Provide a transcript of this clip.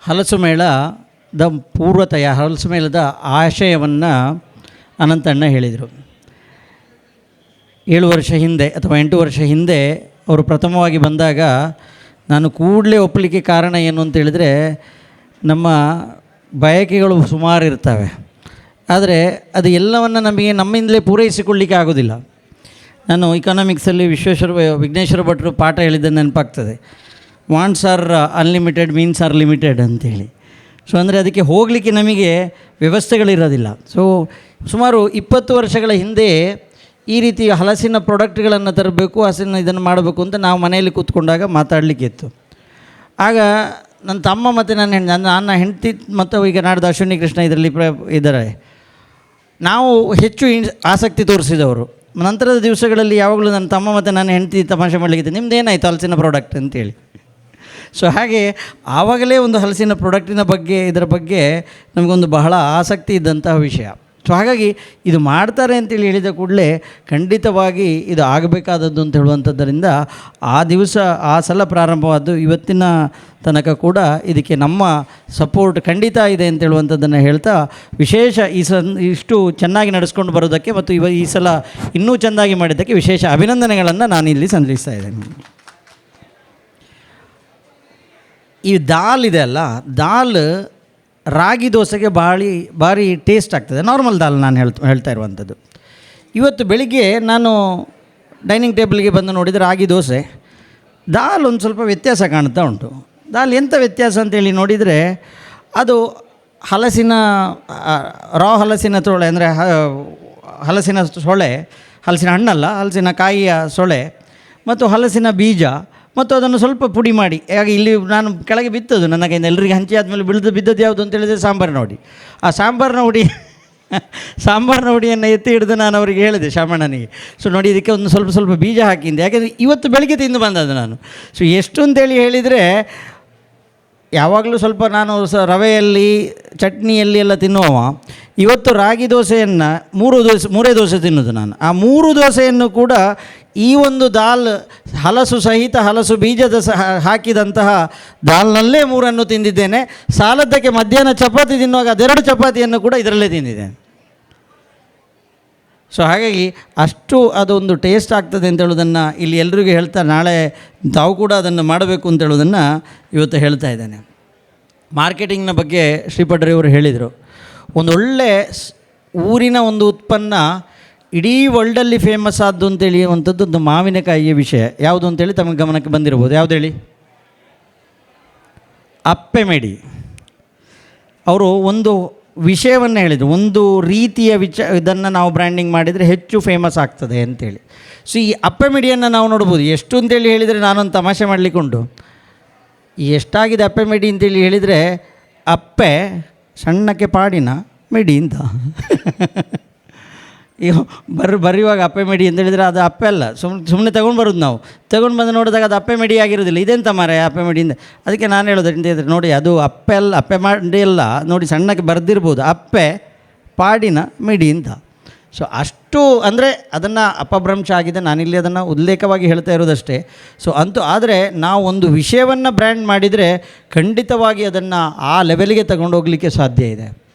ಹಲಸು ಮೇಳದ ಪೂರ್ವತಯ ಹಲಸು ಮೇಳದ ಆಶಯವನ್ನು ಅನಂತಣ್ಣ ಹೇಳಿದರು. ಏಳು ವರ್ಷ ಹಿಂದೆ ಅಥವಾ ಎಂಟು ವರ್ಷ ಹಿಂದೆ ಅವರು ಪ್ರಥಮವಾಗಿ ಬಂದಾಗ ನಾನು ಕೂಡಲೇ ಒಪ್ಪಲಿಕ್ಕೆ ಕಾರಣ ಏನು ಅಂತೇಳಿದರೆ ನಮ್ಮ ಬಯಕೆಗಳು ಸುಮಾರು ಇರ್ತವೆ. ಆದರೆ ಅದು ಎಲ್ಲವನ್ನು ನಮಗೆ ನಮ್ಮಿಂದಲೇ ಪೂರೈಸಿಕೊಳ್ಳಿಕ್ಕೆ ಆಗೋದಿಲ್ಲ. ನಾನು ಇಕನಾಮಿಕ್ಸಲ್ಲಿ ವಿಶ್ವೇಶ್ವರ, ವಿಘ್ನೇಶ್ವರ ಭಟ್ರು ಪಾಠ ಹೇಳಿದ್ದ ನೆನಪಾಗ್ತದೆ. Wants are unlimited means are limited ಅಂತೇಳಿ. ಸೊ ಅಂದರೆ ಅದಕ್ಕೆ ಹೋಗಲಿಕ್ಕೆ ನಮಗೆ ವ್ಯವಸ್ಥೆಗಳಿರೋದಿಲ್ಲ. ಸೊ ಸುಮಾರು ಇಪ್ಪತ್ತು ವರ್ಷಗಳ ಹಿಂದೆ ಈ ರೀತಿ ಹಲಸಿನ ಪ್ರಾಡಕ್ಟ್ಗಳನ್ನು ತರಬೇಕು ಹಲಸಿನ ಇದನ್ನು ಮಾಡಬೇಕು ಅಂತ ನಾವು ಮನೆಯಲ್ಲಿ ಕೂತ್ಕೊಂಡಾಗ ಮಾತಾಡಲಿಕ್ಕಿತ್ತು ಆಗ ನನ್ನ ತಮ್ಮ ಮತ್ತು ನನ್ನ ಹೆಣ್ಣು ನನ್ನ ನನ್ನ ಹೆಂಡತಿ ಮತ್ತು ಈಗ ನಾಡ್ದು ಅಶ್ವಿನಿ ಕೃಷ್ಣ ಇದರಲ್ಲಿ ಪ್ರ, ಇದ್ದಾರೆ. ನಾವು ಹೆಚ್ಚು ಆಸಕ್ತಿ ತೋರಿಸಿದವರು. ನಂತರದ ದಿವಸಗಳಲ್ಲಿ ಯಾವಾಗಲೂ ನನ್ನ ತಮ್ಮ ಮತ್ತು ನನ್ನ ಹೆಂಡತಿ ತಮಾಷೆ ಮಾಡಲಿಕ್ಕಿದ್ದೆ ನಿಮ್ದು ಏನಾಯಿತು ಹಲಸಿನ ಪ್ರಾಡಕ್ಟ್ ಅಂತೇಳಿ? ಸೊ ಹಾಗೆ ಆವಾಗಲೇ ಒಂದು ಹಲಸಿನ ಪ್ರಾಡಕ್ಟಿನ ಬಗ್ಗೆ, ಇದರ ಬಗ್ಗೆ ನಮಗೊಂದು ಬಹಳ ಆಸಕ್ತಿ ಇದ್ದಂತಹ ವಿಷಯ. ಸೊ ಹಾಗಾಗಿ ಇದು ಮಾಡ್ತಾರೆ ಅಂತೇಳಿ ಹೇಳಿದ ಕೂಡಲೇ ಖಂಡಿತವಾಗಿ ಇದು ಆಗಬೇಕಾದದ್ದು ಅಂತ ಹೇಳುವಂಥದ್ದರಿಂದ ಆ ದಿವಸ, ಆ ಸಲ ಪ್ರಾರಂಭವಾದ್ದು ಇವತ್ತಿನ ತನಕ ಕೂಡ ಇದಕ್ಕೆ ನಮ್ಮ ಸಪೋರ್ಟ್ ಖಂಡಿತ ಇದೆ ಅಂತ ಹೇಳುವಂಥದ್ದನ್ನು ಹೇಳ್ತಾ ವಿಶೇಷ ಈ ಸನ್ ಇಷ್ಟು ಚೆನ್ನಾಗಿ ನಡೆಸ್ಕೊಂಡು ಬರೋದಕ್ಕೆ ಮತ್ತು ಇವ, ಈ ಸಲ ಇನ್ನೂ ಚೆನ್ನಾಗಿ ಮಾಡಿದ್ದಕ್ಕೆ ವಿಶೇಷ ಅಭಿನಂದನೆಗಳನ್ನು ನಾನು ಇಲ್ಲಿ ಸಲ್ಲಿಸ್ತಾ ಇದ್ದೇನೆ. ಈ ದಾಲ್ ಇದೆ ಅಲ್ಲ, ದಾಲ್ ರಾಗಿ ದೋಸೆಗೆ ಭಾಳಿ ಭಾರಿ ಟೇಸ್ಟ್ ಆಗ್ತದೆ. ನಾರ್ಮಲ್ ದಾಲ್ ನಾನು ಹೇಳ್ತಾ ಹೇಳ್ತಾ ಇರುವಂಥದ್ದು. ಇವತ್ತು ಬೆಳಿಗ್ಗೆ ನಾನು ಡೈನಿಂಗ್ ಟೇಬಲ್ಗೆ ಬಂದು ನೋಡಿದರೆ ರಾಗಿ ದೋಸೆ. ದಾಲ್ ಒಂದು ಸ್ವಲ್ಪ ವ್ಯತ್ಯಾಸ ಕಾಣ್ತಾ ಉಂಟು. ದಾಲ್ ಎಂಥ ವ್ಯತ್ಯಾಸ ಅಂತೇಳಿ ನೋಡಿದರೆ, ಅದು ಹಲಸಿನ ರಾ ಹಲಸಿನ ತೋಳೆ ಅಂದರೆ ಹಲಸಿನ ಸೊಳೆ ಹಲಸಿನ ಹಣ್ಣಲ್ಲ, ಹಲಸಿನ ಕಾಯಿಯ ಸೊಳೆ ಮತ್ತು ಹಲಸಿನ ಬೀಜ ಮತ್ತು ಅದನ್ನು ಸ್ವಲ್ಪ ಪುಡಿ ಮಾಡಿ. ಹಾಗೆ ಇಲ್ಲಿ ನಾನು ಕೆಳಗೆ ಬಿತ್ತದು, ನನ್ನ ಕೈಯಿಂದ ಎಲ್ಲರಿಗೆ ಹಂಚಿ ಆದಮೇಲೆ ಬಿಳ್ದು ಬಿದ್ದದ್ದು ಯಾವುದು ಅಂತ ಹೇಳಿದರೆ ಸಾಂಬಾರಿನ ಹುಡಿ. ಆ ಸಾಂಬಾರಿನ ಹುಡಿ, ಸಾಂಬಾರಿನ ಹುಡಿಯನ್ನು ಎತ್ತಿ ಹಿಡಿದು ನಾನು ಅವರಿಗೆ ಹೇಳಿದೆ ಶಾಮಣ್ಣನಿಗೆ. ಸೊ ನೋಡಿ, ಇದಕ್ಕೆ ಒಂದು ಸ್ವಲ್ಪ ಸ್ವಲ್ಪ ಬೀಜ ಹಾಕಿದ್ದೆ. ಯಾಕೆಂದರೆ ಇವತ್ತು ಬೆಳಗ್ಗೆ ತಿಂದು ಬಂದದ್ದು ನಾನು. ಸೊ ಎಷ್ಟು ಅಂತೇಳಿ ಹೇಳಿದರೆ ಯಾವಾಗಲೂ ಸ್ವಲ್ಪ ನಾನು ಸ ರವೆಯಲ್ಲಿ, ಚಟ್ನಿಯಲ್ಲಿ ಎಲ್ಲ ತಿನ್ನುವವ. ಇವತ್ತು ರಾಗಿ ದೋಸೆಯನ್ನು ಮೂರು ದೋಸೆ ಮೂರೇ ದೋಸೆ ತಿನ್ನೋದು ನಾನು. ಆ ಮೂರು ದೋಸೆಯನ್ನು ಕೂಡ ಈ ಒಂದು ದಾಲ್, ಹಲಸು ಸಹಿತ ಹಲಸು ಬೀಜದ ಸಹ ಹಾಕಿದಂತಹ ದಾಲ್ನಲ್ಲೇ ಮೂರನ್ನು ತಿಂದಿದ್ದೇನೆ. ಸಾಲದ್ದಕ್ಕೆ ಮಧ್ಯಾಹ್ನ ಚಪಾತಿ ತಿನ್ನುವಾಗ ಅದೆರಡು ಚಪಾತಿಯನ್ನು ಕೂಡ ಇದರಲ್ಲೇ ತಿಂದಿದ್ದೇನೆ. ಸೊ ಹಾಗಾಗಿ ಅಷ್ಟು ಅದೊಂದು ಟೇಸ್ಟ್ ಆಗ್ತದೆ ಅಂತ ಹೇಳೋದನ್ನು ಇಲ್ಲಿ ಎಲ್ರಿಗೂ ಹೇಳ್ತಾ ನಾಳೆ ತಾವು ಕೂಡ ಅದನ್ನು ಮಾಡಬೇಕು ಅಂತ ಹೇಳೋದನ್ನು ಇವತ್ತು ಹೇಳ್ತಾ ಇದ್ದೇನೆ. ಮಾರ್ಕೆಟಿಂಗ್ನ ಬಗ್ಗೆ ಶ್ರೀಪಡ್ರಿಯವರು ಹೇಳಿದರು. ಒಂದು ಒಳ್ಳೆ ಸ್- ಊರಿನ ಒಂದು ಉತ್ಪನ್ನ ಇಡೀ ವರ್ಲ್ಡಲ್ಲಿ ಫೇಮಸ್ ಆದ್ದು ಅಂತೇಳಿ ಅಂಥದ್ದು ಒಂದು ಮಾವಿನಕಾಯಿಯ ವಿಷಯ. ಯಾವುದು ಅಂತೇಳಿ ತಮಗೆ ಗಮನಕ್ಕೆ ಬಂದಿರ್ಬೋದು ಯಾವುದು ಹೇಳಿ? ಅಪ್ಪೆಮೇಡಿ ಅವರು ಒಂದು ವಿಷಯವನ್ನು ಹೇಳಿದ್ದು ಒಂದು ರೀತಿಯ ವಿಚ, ಇದನ್ನು ನಾವು ಬ್ರ್ಯಾಂಡಿಂಗ್ ಮಾಡಿದರೆ ಹೆಚ್ಚು ಫೇಮಸ್ ಆಗ್ತದೆ ಅಂತೇಳಿ. ಸೊ ಈ ಅಪ್ಪೆ ಮಿಡಿಯನ್ನು ನಾವು ನೋಡ್ಬೋದು. ಎಷ್ಟು ಅಂತೇಳಿ ಹೇಳಿದರೆ ನಾನೊಂದು ತಮಾಷೆ ಮಾಡಲಿಕ್ಕುಂಟು ಎಷ್ಟಾಗಿದೆ ಅಪ್ಪೆ ಮಿಡಿ ಅಂತೇಳಿ ಹೇಳಿದರೆ ಅಪ್ಪೆ ಸಣ್ಣಕ್ಕೆ ಪಾಡಿನ ಮಿಡಿ ಅಂತ ಈಗ ಬರ್, ಬರೆಯುವಾಗ ಅಪ್ಪೆ ಮೆಡಿ ಅಂತ ಹೇಳಿದರೆ ಅದು ಅಪ್ಪೆ ಅಲ್ಲ. ಸುಮ್ಮನೆ ಸುಮ್ಮನೆ ತಗೊಂಡು ಬರೋದು ನಾವು. ತಗೊಂಡು ಬಂದು ನೋಡಿದಾಗ ಅದು ಅಪ್ಪೆ ಮೆಡಿ ಆಗಿರೋದಿಲ್ಲ. ಇದೆಂತ ಮಾರೆ ಅಪ್ಪೆ ಮೆಡಿಯಿಂದ ಅದಕ್ಕೆ ನಾನು ಹೇಳೋದು ಅಂತ ಹೇಳಿದ್ರೆ ನೋಡಿ, ಅದು ಅಪ್ಪೆ ಅಲ್ಲ ಅಪ್ಪೆ ಮಾಡಿ ಅಲ್ಲ, ನೋಡಿ ಸಣ್ಣಕ್ಕೆ ಬರೆದಿರ್ಬೋದು. ಅಪ್ಪೆ ಪಾಡಿನ ಮಿಡಿ ಅಂತ ಸೊ, ಅಷ್ಟು ಅಂದರೆ ಅದನ್ನು ಅಪಭ್ರಂಶ ಆಗಿದೆ. ನಾನಿಲ್ಲಿ ಅದನ್ನು ಉಲ್ಲೇಖವಾಗಿ ಹೇಳ್ತಾ ಇರೋದಷ್ಟೇ. ಸೊ, ಅಂತೂ ಆದರೆ ನಾವು ಒಂದು ವಿಷಯವನ್ನು ಬ್ರ್ಯಾಂಡ್ ಮಾಡಿದರೆ ಖಂಡಿತವಾಗಿ ಅದನ್ನು ಆ ಲೆವೆಲ್ಗೆ ತಗೊಂಡೋಗ್ಲಿಕ್ಕೆ ಸಾಧ್ಯ ಇದೆ.